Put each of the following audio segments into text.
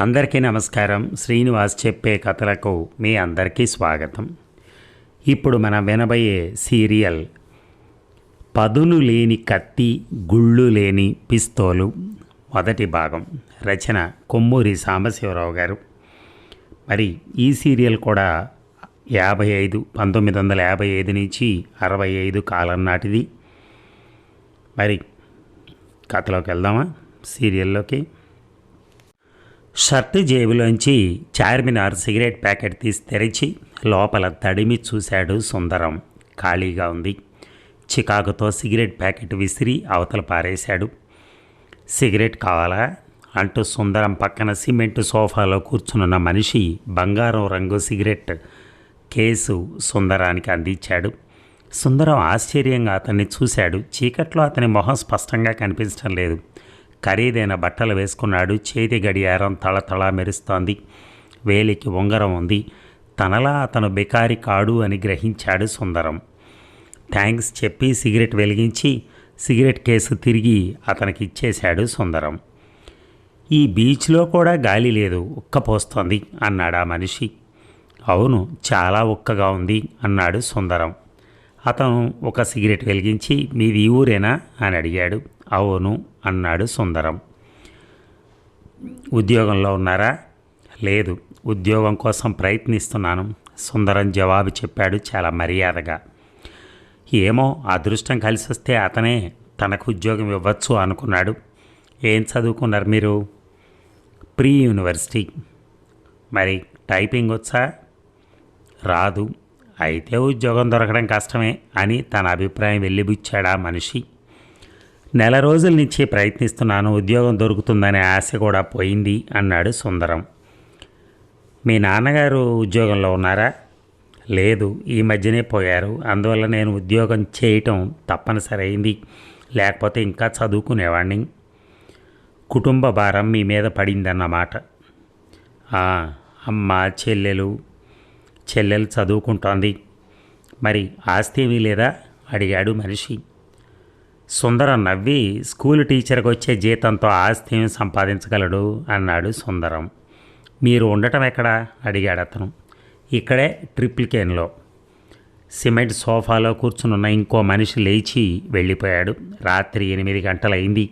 అందరికీ నమస్కారం. శ్రీనివాస్ చెప్పే కథలకు మీ అందరికీ స్వాగతం. ఇప్పుడు మనం వినబోయే సీరియల్ పదును లేని కత్తి గుళ్ళు లేని పిస్తోలు. మొదటి భాగం. రచన కొమ్మూరి సాంబశివరావు గారు. మరి ఈ సీరియల్ కూడా యాభై ఐదు పంతొమ్మిది వందల యాభై ఐదు నుంచి అరవై ఐదు కాలం నాటిది. మరి కథలోకి వెళ్దామా? సీరియల్లోకి. షర్టు జేబులోంచి చార్మినార్ సిగరెట్ ప్యాకెట్ తీసి తెరిచి లోపల తడిమి చూశాడు సుందరం. ఖాళీగా ఉంది. చికాకుతో సిగరెట్ ప్యాకెట్ విసిరి అవతల పారేశాడు. సిగరెట్ కావాలా? అంటూ సుందరం పక్కన సిమెంట్ సోఫాలో కూర్చునున్న మనిషి బంగారం రంగు సిగరెట్ కేసు సుందరానికి అందించాడు. సుందరం ఆశ్చర్యంగా అతన్ని చూశాడు. చీకట్లో అతని మొహం స్పష్టంగా కనిపించడం లేదు. ఖరీదైన బట్టలు వేసుకున్నాడు. చేతి గడియారం తళతళ మెరుస్తోంది. వేలికి ఉంగరం ఉంది. తనలా అతను బెకారి కాడు అని గ్రహించాడు సుందరం. థ్యాంక్స్ చెప్పి సిగరెట్ వెలిగించి సిగరెట్ కేసు తిరిగి అతనికి ఇచ్చేశాడు సుందరం. ఈ బీచ్లో కూడా గాలి లేదు. ఉక్కపోస్తోంది అన్నాడు ఆ మనిషి. అవును చాలా ఉక్కగా ఉంది అన్నాడు సుందరం. అతను ఒక సిగరెట్ వెలిగించి మీది ఈ ఊరేనా? అని అడిగాడు. అవును అన్నాడు సుందరం. ఉద్యోగంలో ఉన్నారా? లేదు. ఉద్యోగం కోసం ప్రయత్నిస్తున్నాను. సుందరం జవాబు చెప్పాడు చాలా మర్యాదగా. ఏమో అదృష్టం కలిసి వస్తే అతనే తనకు ఉద్యోగం ఇవ్వచ్చు అనుకున్నాడు. ఏం చదువుకున్నారు మీరు? Pre university. మరి టైపింగ్ వచ్చా? రాదు. అయితే ఉద్యోగం దొరకడం కష్టమే అని తన అభిప్రాయం వెళ్ళిబుచ్చాడా మనిషి. నెల రోజుల నుంచి ప్రయత్నిస్తున్నాను ఉద్యోగం దొరుకుతుందనే ఆశ కూడా పోయింది అన్నాడు సుందరం. మీ నాన్నగారు ఉద్యోగంలో ఉన్నారా? లేదు ఈ మధ్యనే పోయారు. అందువల్ల నేను ఉద్యోగం చేయటం తప్పనిసరైంది లేకపోతే ఇంకా చదువుకునేవాడిని కుటుంబ భారం మీ మీద పడిందన్నమాట. అమ్మ చెల్లెలు చెల్లెలు చదువుకుంటోంది. మరి ఆస్తి ఏమీ లేదా? అడిగాడు మనిషి. సుందరం నవ్వి స్కూల్ టీచర్కి వచ్చే జీతంతో ఆస్తి సంపాదించగలడు అన్నాడు సుందరం. మీరు ఉండటం ఎక్కడా? అడిగాడు అతను. ఇక్కడే ట్రిపుల్ కేన్లో. సిమెంట్ సోఫాలో కూర్చునున్న ఇంకో మనిషి లేచి వెళ్ళిపోయాడు. రాత్రి ఎనిమిది గంటలైంది.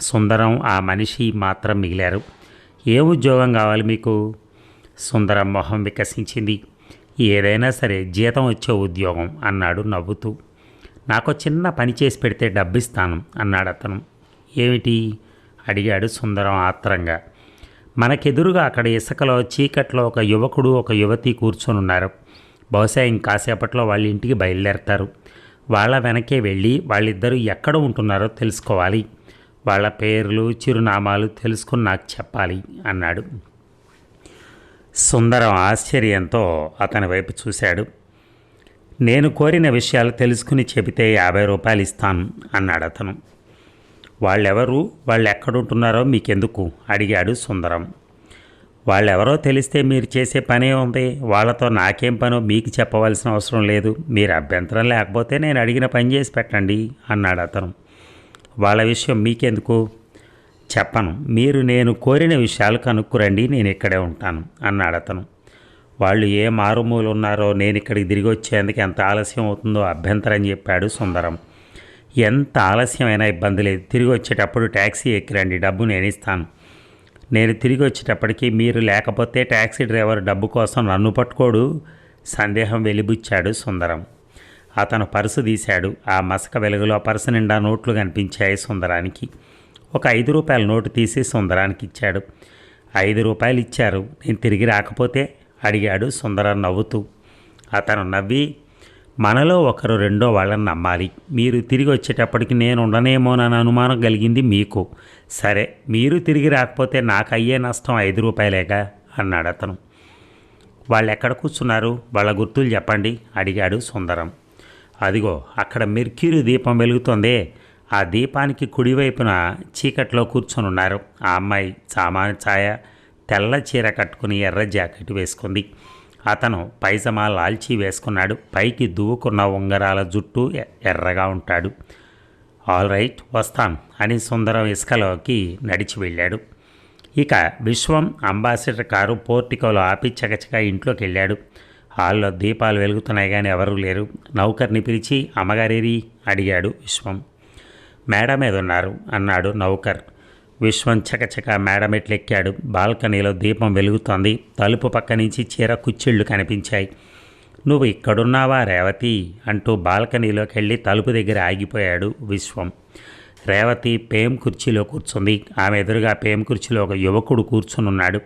సుందరం ఆ మనిషి మాత్రం మిగిలారు. ఏ ఉద్యోగం కావాలి మీకు? సుందరం మొహం వికసించింది. ఏదైనా సరే జీతం వచ్చే ఉద్యోగం అన్నాడు నవ్వుతూ. నాకు చిన్న పని చేసి పెడితే డబ్బిస్తాను అన్నాడు అతను. ఏమిటి? అడిగాడు సుందరం ఆత్రంగా. మనకెదురుగా అక్కడ ఇసుకలో చీకట్లో ఒక యువకుడు ఒక యువతి కూర్చొని ఉన్నారు బహుశా ఇంకాసేపట్లో వాళ్ళ ఇంటికి బయలుదేరతారు. వాళ్ళ వెనకే వెళ్ళి వాళ్ళిద్దరూ ఎక్కడ ఉంటున్నారో తెలుసుకోవాలి. వాళ్ళ పేర్లు చిరునామాలు తెలుసుకుని నాకు చెప్పాలి అన్నాడు. సుందరం ఆశ్చర్యంతో అతని వైపు చూశాడు. నేను కోరిన విషయాలు తెలుసుకుని చెబితే యాభై రూపాయలు ఇస్తాను అన్నాడు అతను. వాళ్ళెవరు? వాళ్ళు ఎక్కడుంటున్నారో మీకెందుకు? అడిగాడు సుందరం. వాళ్ళెవరో తెలిస్తే మీరు చేసే పనే ఉంది. వాళ్ళతో నాకేం పనో మీకు చెప్పవలసిన అవసరం లేదు. మీరు అభ్యంతరం లేకపోతే నేను అడిగిన పని చేసి పెట్టండి అన్నాడు అతను. వాళ్ళ విషయం మీకెందుకు? చెప్పను. మీరు నేను కోరిన విషయాలు కనుక్కురండి. నేను ఇక్కడే ఉంటాను అన్నాడు అతను. వాళ్ళు ఏ మారుమూలు ఉన్నారో నేను ఇక్కడికి తిరిగి వచ్చేందుకు ఎంత ఆలస్యం అవుతుందో అభ్యంతరం చెప్పాడు సుందరం. ఎంత ఆలస్యమైనా ఇబ్బంది లేదు. తిరిగి వచ్చేటప్పుడు ట్యాక్సీ ఎక్కిరండి డబ్బు నేను ఇస్తాను. నేను తిరిగి వచ్చేటప్పటికి మీరు లేకపోతే ట్యాక్సీ డ్రైవర్ డబ్బు కోసం నన్ను పట్టుకోడు సందేహం వెలిబుచ్చాడు సుందరం. అతను పర్సు తీశాడు. ఆ మసక వెలుగులో పర్సు నిండా నోట్లు కనిపించాయి సుందరానికి. ఒక ఐదు రూపాయల నోటు తీసి సుందరానికి ఇచ్చాడు ఐదు రూపాయలు ఇచ్చారు. నేను తిరిగి రాకపోతే అడిగాడు సుందరం నవ్వుతూ. అతను నవ్వి మనలో ఒకరు రెండో వాళ్ళని నమ్మాలి. మీరు తిరిగి వచ్చేటప్పటికి నేను ఉండనేమోనని అనుమానం కలిగింది మీకు. సరే మీరు తిరిగి రాకపోతే నాకు అయ్యే నష్టం ఐదు రూపాయలేగా? అన్నాడు అతను. వాళ్ళు ఎక్కడ కూర్చున్నారు? వాళ్ళ గుర్తులు చెప్పండి అడిగాడు సుందరం. అదిగో అక్కడ మిర్క్యూరి దీపం వెలుగుతోందే. ఆ దీపానికి కుడివైపున చీకట్లో కూర్చొని ఉన్నారు ఆ అమ్మాయి సామాన్ ఛాయ తెల్ల చీర కట్టుకుని ఎర్ర జాకెట్ వేసుకుంది. అతను పైజమా లాల్చి వేసుకున్నాడు. పైకి దువ్వుకున్న ఉంగరాల జుట్టు ఎ- ఎర్రగా ఉంటాడు. ఆల్ రైట్ వస్తాం అని సుందరం ఇసుకలోకి నడిచి వెళ్ళాడు. ఇక విశ్వం అంబాసిడర్ కారు పోర్టికోలో ఆపి చకచక ఇంట్లోకి వెళ్ళాడు హాల్లో దీపాలు వెలుగుతున్నాయి కానీ ఎవరూ లేరు. నౌకర్ని పిలిచి అమ్మగారేరి? అడిగాడు విశ్వం. మేడ మీద ఉన్నారు అన్నాడు నౌకర్. విశ్వం చకచక మేడమెట్లెక్కాడు. బాల్కనీలో దీపం వెలుగుతోంది. తలుపు పక్క నుంచి చీర కుచ్చిళ్ళు కనిపించాయి. నువ్వు ఇక్కడున్నావా రేవతి? అంటూ బాల్కనీలోకి వెళ్ళి తలుపు దగ్గర ఆగిపోయాడు విశ్వం. రేవతి పేం కుర్చీలో కూర్చుంది. ఆమె ఎదురుగా పేమ్ కుర్చీలో ఒక యువకుడు కూర్చునున్నాడు.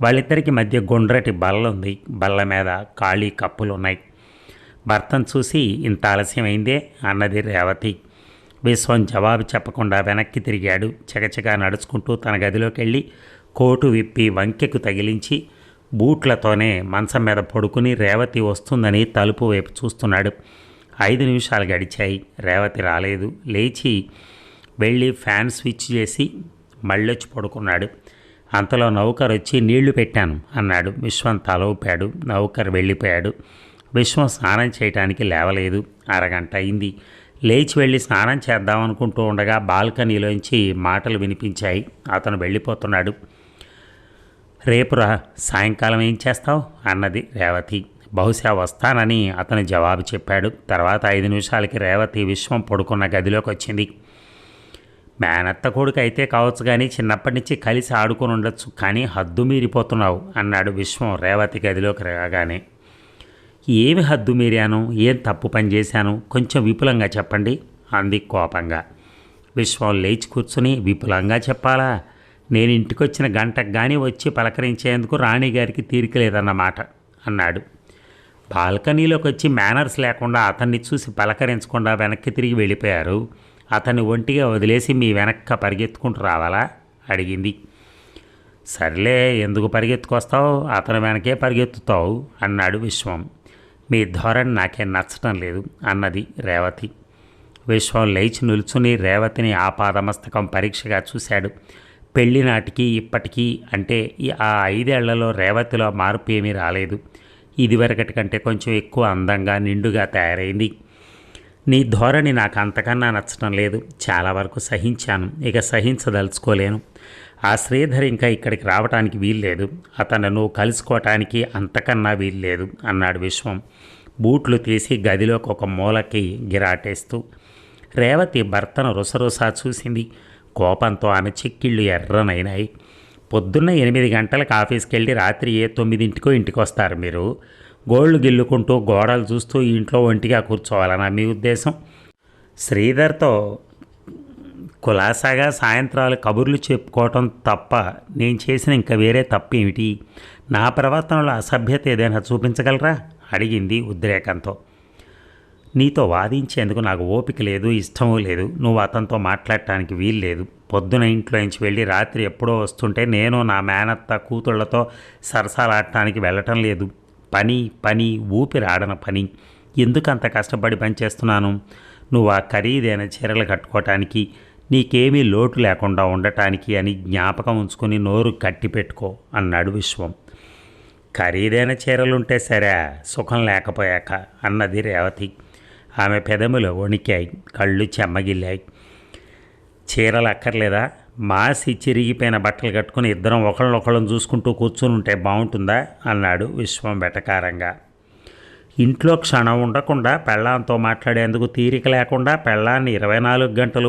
వాళ్ళిద్దరికి మధ్య గుండ్రటి బల్ల ఉంది బల్ల మీద ఖాళీ కప్పులు ఉన్నాయి భర్తను చూసి ఇంత ఆలస్యమైందే? అన్నది రేవతి. విశ్వం జవాబు చెప్పకుండా వెనక్కి తిరిగాడు. చకచకా నడుచుకుంటూ తన గదిలోకి వెళ్ళి కోటు విప్పి వంకెకు తగిలించి బూట్లతోనే మంచం మీద పడుకుని రేవతి వస్తుందని తలుపు వైపు చూస్తున్నాడు. ఐదు నిమిషాలు గడిచాయి. రేవతి రాలేదు. లేచి వెళ్ళి ఫ్యాన్ స్విచ్ చేసి మళ్ళొచ్చి పడుకున్నాడు. అంతలో నౌకర్ వచ్చి నీళ్ళు పెట్టాను అన్నాడు. విశ్వం తల ఊపాడు. నౌకర్ వెళ్ళిపోయాడు. విశ్వం స్నానం చేయటానికి లేవలేదు. అరగంట అయింది. లేచి వెళ్ళి స్నానం చేద్దామనుకుంటూ ఉండగా బాల్కనీలోంచి మాటలు వినిపించాయి. అతను వెళ్ళిపోతున్నాడు. రేపురా సాయంకాలం ఏం చేస్తావు? అన్నది రేవతి. బహుశా వస్తానని అతను జవాబు చెప్పాడు. తర్వాత ఐదు నిమిషాలకి రేవతి విశ్వం పడుకున్న గదిలోకి వచ్చింది మేనత్త కొడుకు అయితే కావచ్చు కానీ చిన్నప్పటి నుంచి కలిసి ఆడుకొని ఉండొచ్చు కానీ హద్దు మీరిపోతున్నావు అన్నాడు విశ్వం రేవతి గదిలోకి రాగానే. ఏమి హద్దు మీరాను? ఏం తప్పు పని చేశాను? కొంచెం విపులంగా చెప్పండి. అంది కోపంగా. విశ్వం లేచి కూర్చుని విపులంగా చెప్పాలా? నేను ఇంటికొచ్చిన గంటకు కానీ వచ్చి పలకరించేందుకు రాణిగారికి తీరిక లేదన్నమాట అన్నాడు. బాల్కనీలోకి వచ్చి మేనర్స్ లేకుండా అతన్ని చూసి పలకరించకుండా వెనక్కి తిరిగి వెళ్ళిపోయారు. అతన్ని ఒంటిగా వదిలేసి మీ వెనక్క పరిగెత్తుకుంటూ రావాలా? అడిగింది. సర్లే ఎందుకు పరిగెత్తుకొస్తావు? అతని వెనకే పరిగెత్తుతావు అన్నాడు విశ్వం. మీ ధోరణి నాకేం నచ్చటం లేదు అన్నది రేవతి. విశ్వం లేచి నిల్చుని రేవతిని ఆ పాదమస్తకం పరీక్షగా చూశాడు. పెళ్ళి నాటికి ఇప్పటికీ అంటే ఆ ఐదేళ్ళలో రేవతిలో మార్పు ఏమీ రాలేదు. ఇదివరకటి కంటే కొంచెం ఎక్కువ అందంగా నిండుగా తయారైంది. నీ ధోరణి నాకు అంతకన్నా నచ్చడం లేదు. చాలా వరకు సహించాను. ఇక సహించదలుచుకోలేను. ఆ శ్రీధర్ ఇంకా ఇక్కడికి రావటానికి వీల్లేదు. అతను నువ్వు కలుసుకోవటానికి అంతకన్నా వీల్లేదు అన్నాడు విశ్వం. బూట్లు తీసి గదిలోకి ఒక మూలకి గిరాటేస్తూ. రేవతి భర్తను రుసరుసా చూసింది. కోపంతో ఆమె చిక్కిళ్ళు ఎర్రనైనాయి. పొద్దున్న ఎనిమిది గంటలకు ఆఫీస్కి వెళ్ళి రాత్రి ఏ తొమ్మిదింటికో ఇంటికి వస్తారు మీరు. గోళ్ళు గిల్లుకుంటూ గోడలు చూస్తూ ఇంట్లో ఒంటిగా కూర్చోవాలన్నా మీ ఉద్దేశం? శ్రీధర్తో కులాసాగా సాయంత్రాలు కబుర్లు చెప్పుకోవటం తప్ప నేను చేసిన ఇంకా వేరే తప్పేమిటి? నా ప్రవర్తనలో అసభ్యత ఏదైనా చూపించగలరా? అడిగింది ఉద్రేకంతో. నీతో వాదించేందుకు నాకు ఓపిక లేదు ఇష్టమూ లేదు. నువ్వు అతనితో మాట్లాడటానికి వీలు లేదు పొద్దున ఇంట్లో నుంచి వెళ్ళి రాత్రి ఎప్పుడో వస్తుంటే నేను నా మేనత్త కూతుళ్ళతో సరసాలాడటానికి వెళ్ళటం లేదు. పని పని ఊపిరాడన పని. ఎందుకంత కష్టపడి పనిచేస్తున్నాను? నువ్వు ఆ ఖరీదైన చీరలు కట్టుకోవటానికి నీకేమీ లోటు లేకుండా ఉండటానికి అని జ్ఞాపకం ఉంచుకొని నోరు కట్టి పెట్టుకో అన్నాడు విశ్వం. ఖరీదైన చీరలుంటే సరే సుఖం లేకపోయాక అన్నది రేవతి. ఆమె పెదములు వణికాయి కళ్ళు చెమ్మగిల్లాయి. చీరలు అక్కర్లేదా మాసి చిరిగిపోయిన బట్టలు కట్టుకుని ఇద్దరం ఒకళ్ళొకళ్ళని చూసుకుంటూ కూర్చుని ఉంటే బాగుంటుందా అన్నాడు విశ్వం వెటకారంగా. ఇంట్లో క్షణం ఉండకుండా పెళ్ళాంతో మాట్లాడేందుకు తీరిక లేకుండా పెళ్ళాన్ని ఇరవై నాలుగు గంటలు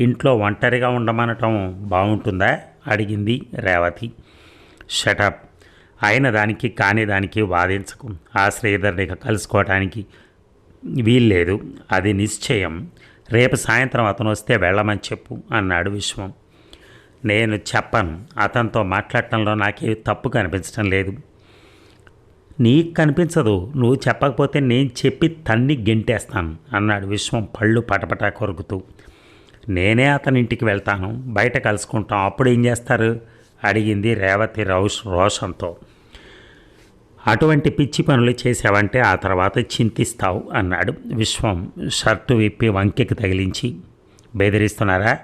ఇంట్లో ఒంటరిగా ఉండమనటం బాగుంటుందా? అడిగింది రేవతి. షటప్ అయిన దానికి కాని దానికి వాదించకు. ఆ శ్రీధర్ని కలుసుకోవటానికి వీల్లేదు. అది నిశ్చయం. రేపు సాయంత్రం అతను వస్తే వెళ్ళమని చెప్పు అన్నాడు విశ్వం. నేను చెప్పను. అతనితో మాట్లాడటంలో నాకే తప్పు కనిపించడం లేదు. నీకు కనిపించదు. నువ్వు చెప్పకపోతే నేను చెప్పి తన్ని గెంటేస్తాను అన్నాడు విశ్వం పళ్ళు పటపటా కొరుకుతూ. నేనే అతని ఇంటికి వెళ్తాను బయట కలుసుకుంటాం. అప్పుడు ఏం చేస్తారు? అడిగింది రేవతి రౌష్ రోషంతో. అటువంటి పిచ్చి పనులు చేసావంటే ఆ తర్వాత చింతిస్తావు అన్నాడు విశ్వం షర్టు విప్పి వంకెకి తగిలించి. బెదిరిస్తున్నారా?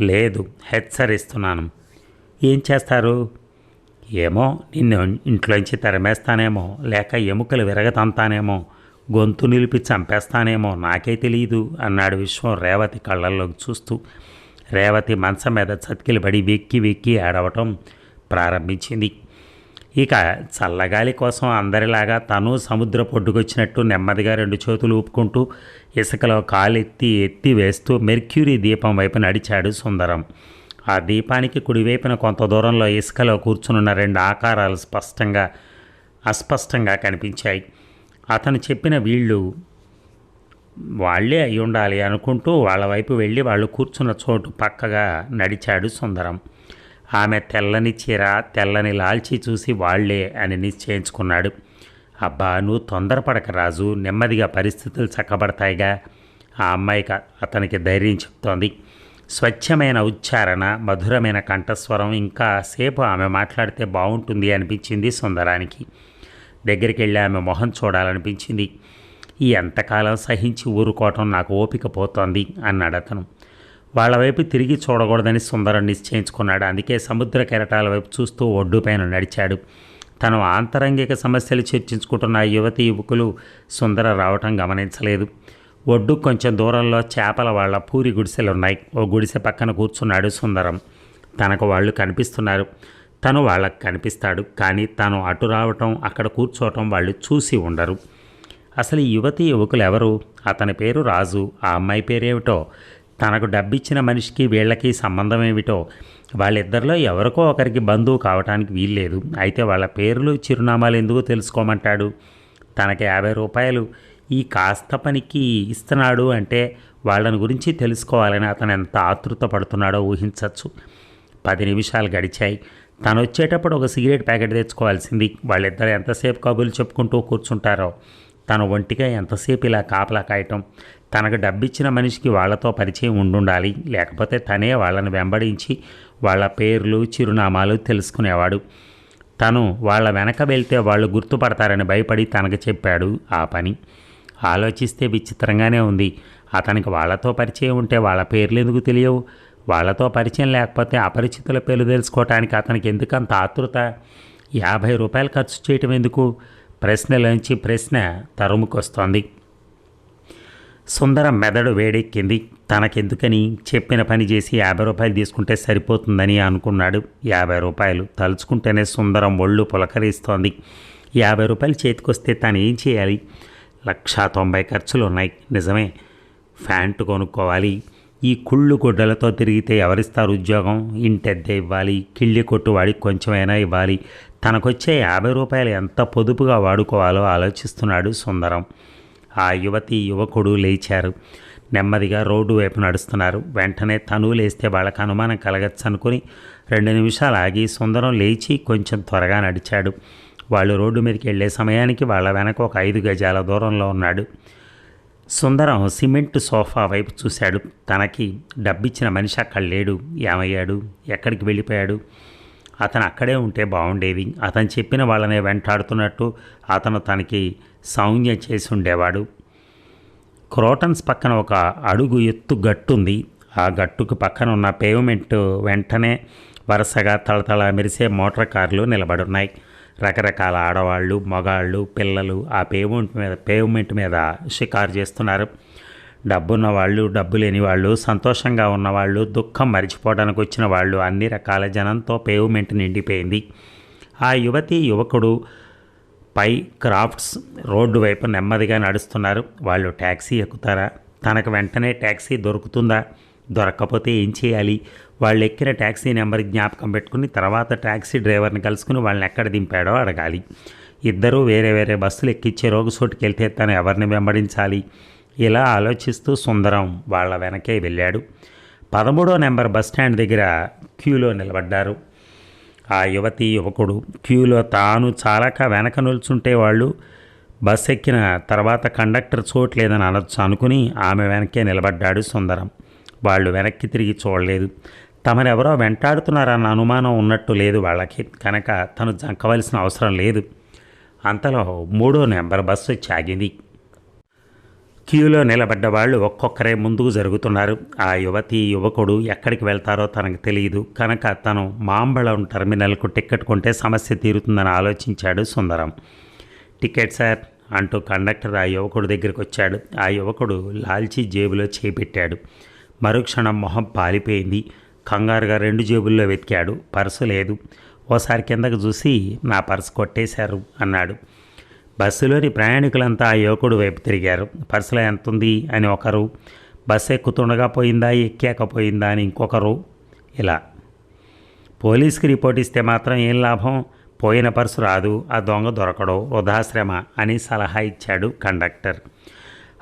లేదు హెచ్చరిస్తున్నాను. ఏం చేస్తారు? ఏమో నిన్ను ఇంట్లోంచి తరిమేస్తానేమో లేక ఎముకలు విరగతంతానేమో గొంతు నిలిపి చంపేస్తానేమో నాకే తెలియదు అన్నాడు విశ్వం రేవతి కళ్ళల్లోకి చూస్తూ. రేవతి మంచం మీద చతికిలబడి వెక్కి వెక్కి ఏడవటం ప్రారంభించింది. ఇక చల్లగాలి కోసం అందరిలాగా తను సముద్ర పొడ్డుకొచ్చినట్టు నెమ్మదిగా రెండు చేతులు ఊపుకుంటూ ఇసుకలో కాలెత్తి ఎత్తి వేస్తూ మెర్క్యూరీ దీపం వైపు నడిచాడు సుందరం. ఆ దీపానికి కుడివైపున కొంత దూరంలో ఇసుకలో కూర్చునున్న రెండు ఆకారాలు స్పష్టంగా అస్పష్టంగా కనిపించాయి. అతను చెప్పిన వీళ్ళు వాళ్ళే అయి ఉండాలి అనుకుంటూ వాళ్ళ వైపు వెళ్ళి వాళ్ళు కూర్చున్న చోటు పక్కగా నడిచాడు సుందరం. ఆమె తెల్లని చీర తెల్లని లాల్చి చూసి వాళ్ళే అని నిశ్చయించుకున్నాడు. అబ్బా నువ్వు తొందరపడక రాజు నెమ్మదిగా పరిస్థితులు చక్కబడతాయిగా. ఆ అమ్మాయికి అతనికి ధైర్యం చెప్తోంది. స్వచ్ఛమైన ఉచ్చారణ మధురమైన కంఠస్వరం ఇంకా సేపు ఆమె మాట్లాడితే బాగుంటుంది అనిపించింది సుందరానికి. దగ్గరికి వెళ్ళి ఆమె మొహం చూడాలనిపించింది. ఈ ఎంతకాలం సహించి ఊరుకోవటం నాకు ఓపిక పోతోంది అన్నాడు అతను వాళ్ళ వైపు తిరిగి చూడకూడదని సుందరం నిశ్చయించుకున్నాడు. అందుకే సముద్ర కెరటాల వైపు చూస్తూ ఒడ్డుపైన నడిచాడు. తను ఆంతరంగిక సమస్యలు చర్చించుకుంటున్న యువతి యువకులు సుందర రావటం గమనించలేదు. ఒడ్డు కొంచెం దూరంలో చేపల వాళ్ళ పూరి గుడిసెలు ఉన్నాయి ఓ గుడిసె పక్కన కూర్చున్నాడు సుందరం. తనకు వాళ్ళు కనిపిస్తున్నారు. తను వాళ్ళకి కనిపిస్తాడు కానీ తను అటు రావటం అక్కడ కూర్చోవటం వాళ్ళు చూసి ఉండరు. అసలు ఈ యువతి యువకులు ఎవరు అతని పేరు రాజు ఆ అమ్మాయి పేరేమిటో? తనకు డబ్బిచ్చిన మనిషికి వీళ్ళకి సంబంధం ఏమిటో వాళ్ళిద్దరిలో ఎవరికో ఒకరికి బంధువు కావటానికి వీల్లేదు. అయితే వాళ్ళ పేర్లు చిరునామాలు ఎందుకు తెలుసుకోమంటాడు? తనకి యాభై రూపాయలు ఈ కాస్త పనికి ఇస్తున్నాడు అంటే వాళ్ళని గురించి తెలుసుకోవాలని అతను ఎంత ఆతృత పడుతున్నాడో ఊహించవచ్చు పది నిమిషాలు గడిచాయి. తను వచ్చేటప్పుడు ఒక సిగరెట్ ప్యాకెట్ తెచ్చుకోవాల్సింది. వాళ్ళిద్దరు ఎంతసేపు కబుర్లు చెప్పుకుంటూ కూర్చుంటారో. తన ఒంటిగా ఎంతసేపు ఇలా కాపలా కాయటం. తనకు డబ్బిచ్చిన మనిషికి వాళ్ళతో పరిచయం ఉండుండాలి. లేకపోతే తనే వాళ్ళని వెంబడించి వాళ్ళ పేర్లు చిరునామాలు తెలుసుకునేవాడు. తను వాళ్ళ వెనక వెళ్తే వాళ్ళు గుర్తుపడతారని భయపడి తనకు చెప్పాడు ఆ పని. ఆలోచిస్తే విచిత్రంగానే ఉంది. అతనికి వాళ్ళతో పరిచయం ఉంటే వాళ్ళ పేర్లు ఎందుకు తెలియవు? వాళ్ళతో పరిచయం లేకపోతే అపరిచితుల పేర్లు తెలుసుకోవటానికి అతనికి ఎందుకంత ఆతృత? యాభై రూపాయలు ఖర్చు చేయటం ఎందుకు? ప్రశ్నలోంచి ప్రశ్న తరుముకొస్తోంది. సుందరం మెదడు వేడెక్కింది. తనకెందుకని? చెప్పిన పని చేసి యాభై రూపాయలు తీసుకుంటే సరిపోతుందని అనుకున్నాడు. యాభై రూపాయలు తలుచుకుంటేనే సుందరం ఒళ్ళు పులకరిస్తోంది. యాభై రూపాయలు చేతికొస్తే తను ఏం చేయాలి? లక్షా తొంభై ఖర్చులు ఉన్నాయి నిజమే ఫ్యాంటు కొనుక్కోవాలి. ఈ కుళ్ళు గుడ్డలతో తిరిగితే ఎవరిస్తారు ఉద్యోగం? ఇంటెద్దే ఇవ్వాలి. కిళ్ళి కొట్టు వాడికి కొంచెమైనా ఇవ్వాలి. తనకొచ్చే యాభై రూపాయలు ఎంత పొదుపుగా వాడుకోవాలో ఆలోచిస్తున్నాడు సుందరం. ఆ యువతి యువకుడు లేచారు. నెమ్మదిగా రోడ్డు వైపు నడుస్తున్నారు. వెంటనే తను లేస్తే వాళ్ళకి అనుమానం కలగచ్చనుకుని రెండు నిమిషాలు ఆగి సుందరం లేచి కొంచెం త్వరగా నడిచాడు. వాళ్ళు రోడ్డు మీదకి వెళ్ళే సమయానికి వాళ్ళ వెనక ఒక ఐదు గజాల దూరంలో ఉన్నాడు. సుందరం సిమెంట్ సోఫా వైపు చూశాడు. తనకి డబ్బిచ్చిన మనిషి అక్కడ లేడు. ఏమయ్యాడు? ఎక్కడికి వెళ్ళిపోయాడు? అతను అక్కడే ఉంటే బాగుండేది అతను చెప్పిన వాళ్ళనే వెంటాడుతున్నట్టు అతను తనకి సౌజ్ఞ చేసి ఉండేవాడు. క్రోటన్స్ పక్కన ఒక అడుగు ఎత్తు గట్టుంది ఆ గట్టుకు పక్కన ఉన్న పేవ్మెంట్ వెంటనే వరుసగా తళతళ మెరిసే మోటార్ కార్లు నిలబడున్నాయి. రకరకాల ఆడవాళ్ళు మగాళ్ళు పిల్లలు ఆ పేమెంట్ మీద పేవ్మెంట్ మీద షికారు చేస్తున్నారు. డబ్బున్న వాళ్ళు డబ్బు లేని వాళ్ళు సంతోషంగా ఉన్నవాళ్ళు దుఃఖం మరిచిపోవడానికి వచ్చిన వాళ్ళు అన్ని రకాల జనంతో పేవ్మెంట్ నిండిపోయింది. ఆ యువతి యువకుడు పై క్రాఫ్ట్స్ రోడ్డు వైపు నెమ్మదిగా నడుస్తున్నారు. వాళ్ళు ట్యాక్సీ ఎక్కుతారా? తనకు వెంటనే ట్యాక్సీ దొరుకుతుందా? దొరక్కపోతే ఏం చేయాలి? వాళ్ళు ఎక్కిన ట్యాక్సీ నెంబర్ జ్ఞాపకం పెట్టుకుని తర్వాత ట్యాక్సీ డ్రైవర్ని కలుసుకుని వాళ్ళని ఎక్కడ దింపాడో అడగాలి. ఇద్దరూ వేరే వేరే బస్సులు ఎక్కిచ్చే రోగుసోటుకి వెళ్తే తను ఎవరిని వెంబడించాలి? ఇలా ఆలోచిస్తూ సుందరం వాళ్ళ వెనకే వెళ్ళాడు. పదమూడో నెంబర్ బస్ స్టాండ్ దగ్గర క్యూలో నిలబడ్డారు. ఆ యువతి యువకుడు క్యూలో తాను చాలాక వెనక నిల్చుంటే వాళ్ళు బస్ ఎక్కిన తర్వాత కండక్టర్ చూడలేదని అనొచ్చు అనుకుని ఆమె వెనకే నిలబడ్డాడు సుందరం. వాళ్ళు వెనక్కి తిరిగి చూడలేదు. తమరెవరో వెంటాడుతున్నారన్న అనుమానం ఉన్నట్టు లేదు వాళ్ళకి. కనుక తను జంకవలసిన అవసరం లేదు. అంతలో మూడో నెంబర్ బస్సు చాగింది. క్యూలో నిలబడ్డ వాళ్ళు ఒక్కొక్కరే ముందుకు జరుగుతున్నారు. ఆ యువతి యువకుడు ఎక్కడికి వెళ్తారో తనకు తెలియదు. కనుక తను మాంబళం టెర్మినల్కు టికెట్ కొంటే సమస్య తీరుతుందని ఆలోచించాడు సుందరం. టికెట్ సార్ అంటూ కండక్టర్ ఆ యువకుడు దగ్గరికి వచ్చాడు. ఆ యువకుడు లాల్చీ జేబులో చేపెట్టాడు. మరుక్షణం మొహం పాలిపోయింది. కంగారుగా రెండు జేబుల్లో వెతికాడు. పర్సు లేదు. ఓసారి కిందకు చూసి నా పర్సు కొట్టేశారు అన్నాడు. బస్సులోని ప్రయాణికులంతా ఆ యువకుడు వైపు తిరిగారు. పర్సులో ఎంత ఉంది అని ఒకరు బస్సు ఎక్కుతుండగా పోయిందా? ఎక్కాకపోయిందా అని ఇంకొకరు ఇలా. పోలీస్కి రిపోర్ట్ ఇస్తే మాత్రం ఏం లాభం? పోయిన పర్సు రాదు. ఆ దొంగ దొరకడు. వృధాశ్రమ అని సలహా ఇచ్చాడు కండక్టర్.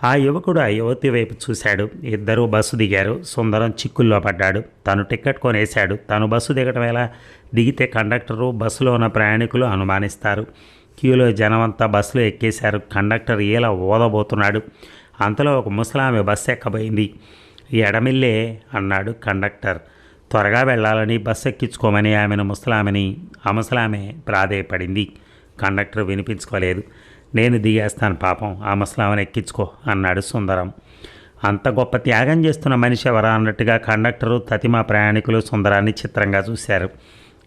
ఆ యువకుడు ఆ యువతి వైపు చూశాడు. ఇద్దరూ బస్సు దిగారు. సుందరం చిక్కుల్లో పడ్డాడు. తను టికెట్ కొనేశాడు. తను బస్సు దిగటం ఎలా? దిగితే కండక్టరు బస్సులో ఉన్న ప్రయాణికులు అనుమానిస్తారు. క్యూలో జనమంతా బస్సులో ఎక్కేశారు. కండక్టర్ ఇలా ఊదబోతున్నాడు. అంతలో ఒక ముసలామె బస్సు ఎక్కబోయింది. ఎడమిల్లే అన్నాడు కండక్టర్. త్వరగా వెళ్ళాలని బస్సు ఎక్కించుకోమని ఆమెను ముసలామెని ఆ ముసలామె ప్రాధేయపడింది. కండక్టర్ వినిపించుకోలేదు. నేను దిగేస్తాను పాపం ఆ ముసలామని ఎక్కించుకో అన్నాడు సుందరం. అంత గొప్ప త్యాగం చేస్తున్న మనిషి ఎవరా అన్నట్టుగా కండక్టరు తతిమా ప్రయాణికులు సుందరాన్ని చిత్రంగా చూశారు.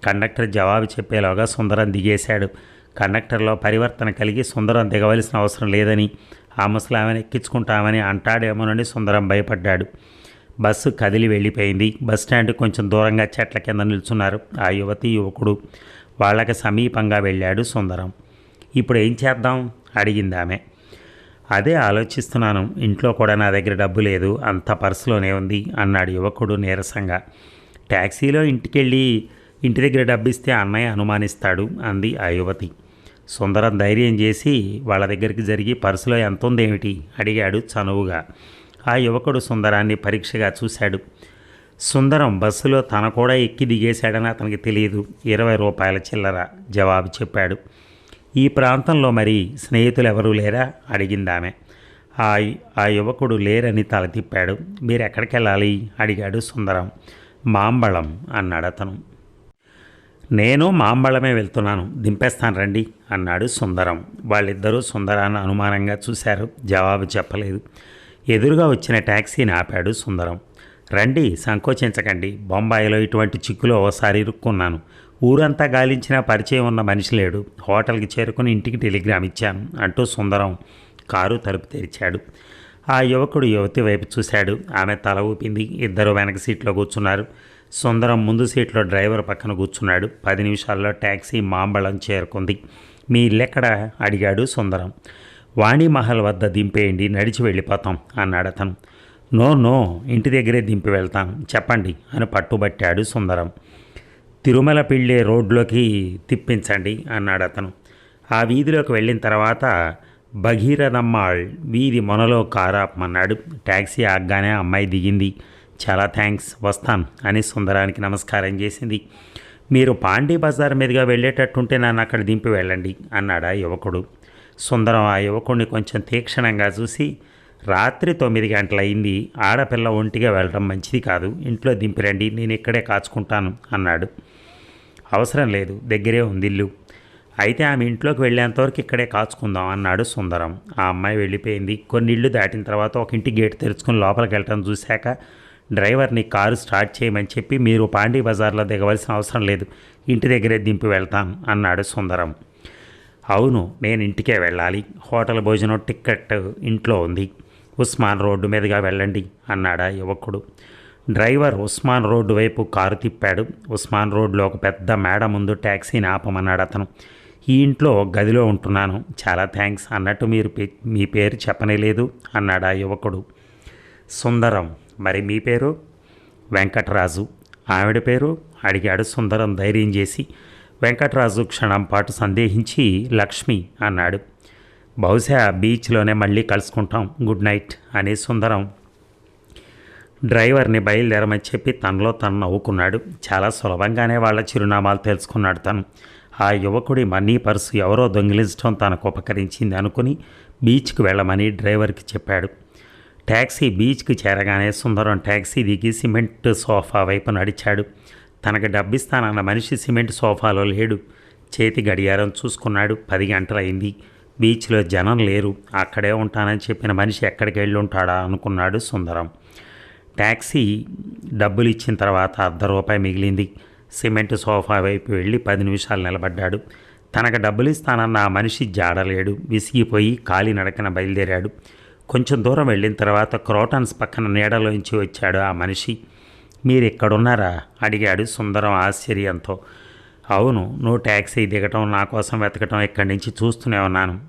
కండక్టర్ జవాబు చెప్పేలోగా సుందరం దిగేశాడు. కండక్టర్లో పరివర్తన కలిగి సుందరం దిగవలసిన అవసరం లేదని ఆ ముసలామని ఎక్కించుకుంటామని అంటాడేమోనని సుందరం భయపడ్డాడు. బస్సు కదిలి వెళ్ళిపోయింది. బస్ స్టాండ్ కొంచెం దూరంగా చెట్ల కింద నిల్చున్నారు ఆ యువతి యువకుడు. వాళ్ళకి సమీపంగా వెళ్ళాడు సుందరం. ఇప్పుడు ఏం చేద్దాం? అడిగింది ఆమె అదే ఆలోచిస్తున్నాను. ఇంట్లో కూడా నా దగ్గర డబ్బు లేదు. అంత పర్సులోనే ఉంది అన్నాడు యువకుడు నీరసంగా. ట్యాక్సీలో ఇంటికెళ్ళి ఇంటి దగ్గర డబ్బు ఇస్తే అన్నయ్య అనుమానిస్తాడు అంది ఆ యువతి. సుందరం ధైర్యం చేసి వాళ్ళ దగ్గరికి జరిగి పర్సులో ఎంత ఉందేమిటి? అడిగాడు చనువుగా. ఆ యువకుడు సుందరాన్ని పరీక్షగా చూశాడు. సుందరం బస్సులో తన కూడా ఎక్కి దిగేశాడని అతనికి తెలియదు. ఇరవై రూపాయల చిల్లర జవాబు చెప్పాడు. ఈ ప్రాంతంలో మరి స్నేహితులు ఎవరూ లేరా? అడిగిందామె. ఆ ఆ యువకుడు లేరని తల తిప్పాడు. మీరు ఎక్కడికి వెళ్ళాలి అడిగాడు సుందరం. మాంబళం అన్నాడు అతను నేను మాంబళమే వెళ్తున్నాను. దింపేస్తాను రండి అన్నాడు సుందరం. వాళ్ళిద్దరూ సుందరాన్ని అనుమానంగా చూశారు. జవాబు చెప్పలేదు. ఎదురుగా వచ్చిన ట్యాక్సీని ఆపాడు సుందరం. రండి సంకోచించకండి. బొంబాయిలో ఇటువంటి చిక్కులో ఓసారి ఇరుక్కున్నాను. ఊరంతా గాలించినా పరిచయం ఉన్న మనిషి లేడు. హోటల్కి చేరుకుని ఇంటికి టెలిగ్రామ్ ఇచ్చాను. అంటూ సుందరం కారు తలుపు తెరిచాడు. ఆ యువకుడు యువతి వైపు చూశాడు. ఆమె తల ఊపింది. ఇద్దరు వెనక సీట్లో కూర్చున్నారు. సుందరం ముందు సీట్లో డ్రైవర్ పక్కన కూర్చున్నాడు. పది నిమిషాల్లో ట్యాక్సీ మాంబళం చేరుకుంది. మీ ఇల్లెక్కడ అడిగాడు సుందరం. వాణిమహల్ వద్ద దింపేయండి. నడిచి వెళ్ళిపోతాం అన్నాడు అతను. No no. ఇంటి దగ్గరే దింపి వెళ్తాం. చెప్పండి అని పట్టుబట్టాడు సుందరం. తిరుమల పిళ్ళే రోడ్లోకి తిప్పించండి అన్నాడు అతను. ఆ వీధిలోకి వెళ్ళిన తర్వాత భగీరథమ్మాళ్ వీధి మొనలో కారాపమన్నాడు ట్యాక్సీ ఆగ్గానే అమ్మాయి దిగింది. చాలా థ్యాంక్స్ వస్తాను అని సుందరానికి నమస్కారం చేసింది. మీరు పాండీ బజార్ మీదుగా వెళ్ళేటట్టుంటే నన్ను అక్కడ దింపి వెళ్ళండి అన్నాడు ఆ యువకుడు. సుందరం ఆ యువకుడిని కొంచెం తీక్షణంగా చూసి రాత్రి తొమ్మిది గంటలయింది ఆడపిల్ల ఒంటిగా వెళ్ళడం మంచిది కాదు. ఇంట్లో దింపిరండి నేను ఇక్కడే కాచుకుంటాను అన్నాడు. అవసరం లేదు దగ్గరే ఉంది ఇల్లు అయితే ఆమె ఇంట్లోకి వెళ్ళేంతవరకు ఇక్కడే కాచుకుందాం అన్నాడు సుందరం. ఆ అమ్మాయి వెళ్ళిపోయింది. కొన్ని ఇళ్ళు దాటిన తర్వాత ఒక ఇంటి గేట్ తెరుచుకుని లోపలికి వెళ్ళటం చూశాక డ్రైవర్ని కారు స్టార్ట్ చేయమని చెప్పి మీరు పాండీ బజార్లో దిగవలసిన అవసరం లేదు ఇంటి దగ్గరే దింపి వెళ్తాం అన్నాడు సుందరం. అవును నేను ఇంటికే వెళ్ళాలి. హోటల్ భోజనం టిక్కెట్ ఇంట్లో ఉంది. ఉస్మాన్ రోడ్డు మీదుగా వెళ్ళండి అన్నాడా యువకుడు. డ్రైవర్ ఉస్మాన్ రోడ్డు వైపు కారు తిప్పాడు. ఉస్మాన్ రోడ్లో ఒక పెద్ద మేడ ముందు ట్యాక్సీని ఆపమన్నాడు అతను. ఈ ఇంట్లో గదిలో ఉంటున్నాను. చాలా థ్యాంక్స్ అన్నట్టు మీరు మీ పేరు చెప్పనేలేదు ఆ యువకుడు. సుందరం. మరి మీ పేరు? వెంకటరాజు. ఆవిడ పేరు? అడిగాడు సుందరం ధైర్యం చేసి. వెంకటరాజు క్షణం పాటు సందేహించి లక్ష్మి అన్నాడు. బహుశా బీచ్లోనే మళ్ళీ కలుసుకుంటాం. గుడ్ నైట్ అని సుందరం డ్రైవర్ని బయలుదేరమని చెప్పి తనలో తను నవ్వుకున్నాడు. చాలా సులభంగానే వాళ్ళ చిరునామాలు తెలుసుకున్నాడు తను. ఆ యువకుడి మనీ పర్సు ఎవరో దొంగిలించడం తనకు ఉపకరించింది అనుకుని బీచ్కి వెళ్ళమని డ్రైవర్కి చెప్పాడు. ట్యాక్సీ బీచ్కి చేరగానే సుందరం ట్యాక్సీ దిగి సిమెంట్ సోఫా వైపు నడిచాడు. తనకు డబ్బిస్తానన్న మనిషి సిమెంట్ సోఫాలో లేడు. చేతి గడియారం చూసుకున్నాడు. పది గంటలైంది. బీచ్లో జనం లేరు. అక్కడే ఉంటానని చెప్పిన మనిషి ఎక్కడికి వెళ్ళి ఉంటాడా అనుకున్నాడు సుందరం. ట్యాక్సీ డబ్బులు ఇచ్చిన తర్వాత అర్ధ రూపాయి మిగిలింది. సిమెంట్ సోఫా వైపు వెళ్ళి పది నిమిషాలు నిలబడ్డాడు. తనకు డబ్బులు ఇస్తానన్న ఆ మనిషి జాడలేడు. విసిగిపోయి కాలినడకన బయలుదేరాడు. కొంచెం దూరం వెళ్ళిన తర్వాత క్రోటన్స్ పక్కన నీడలోంచి వచ్చాడు ఆ మనిషి. మీరు ఎక్కడున్నారా అడిగాడు సుందరం ఆశ్చర్యంతో. అవును నువ్వు ట్యాక్సీ దిగటం నా కోసం వెతకటం ఇక్కడి నుంచి చూస్తూనే ఉన్నాను.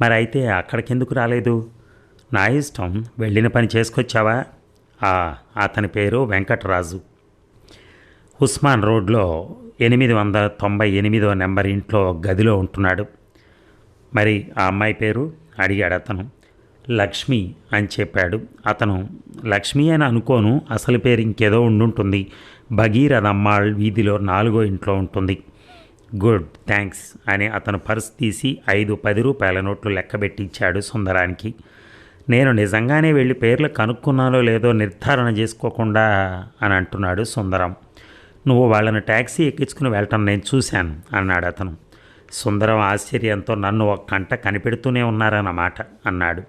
మరి అయితే అక్కడికెందుకు రాలేదు? నా ఇష్టం. వెళ్ళిన పని చేసుకొచ్చావా? అతని పేరు వెంకటరాజు. ఉస్మాన్ రోడ్లో ఎనిమిది వందల తొంభై ఎనిమిదో నెంబర్ ఇంట్లో గదిలో ఉంటున్నాడు. మరి ఆ అమ్మాయి పేరు? అడిగాడు అతను. లక్ష్మి అని చెప్పాడు. అతను లక్ష్మి అని అనుకోను అసలు పేరు ఇంకేదో ఉండుంటుంది. భగీరథ అమ్మాళ్ వీధిలో నాలుగో ఇంట్లో ఉంటుంది. గుడ్ థ్యాంక్స్ అని అతను పర్స్ తీసి ఐదు పది రూపాయల నోట్లు లెక్కబెట్టించాడు సుందరానికి. నేను నిజంగానే వెళ్ళి పేర్లు కనుక్కున్నానో లేదో నిర్ధారణ చేసుకోకుండా అని అంటున్నాడు సుందరం. నువ్వు వాళ్ళని ట్యాక్సీ ఎక్కించుకుని వెళ్ళటం నేను చూశాను అన్నాడు అతను. సుందరం ఆశ్చర్యంతో నన్ను ఒక కంట కనిపెడుతూనే ఉన్నారన్నమాట అన్నాడు.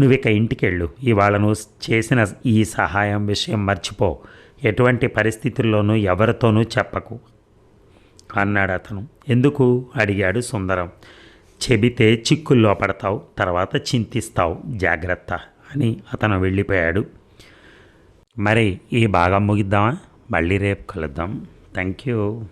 నువ్వు ఇక ఇంటికెళ్ళు ఇవాళ నువ్వు చేసిన ఈ సహాయం విషయం మర్చిపో ఎటువంటి పరిస్థితుల్లోనూ ఎవరితోనూ చెప్పకు అన్నాడు అతను. ఎందుకు? అడిగాడు సుందరం. చెబితే చిక్కుల్లో పడతావు తర్వాత చింతిస్తావు. జాగ్రత్త అని అతను వెళ్ళిపోయాడు. మరి ఈ భాగం ముగిద్దామా? మళ్ళీ రేపు కలుద్దాం. Thank you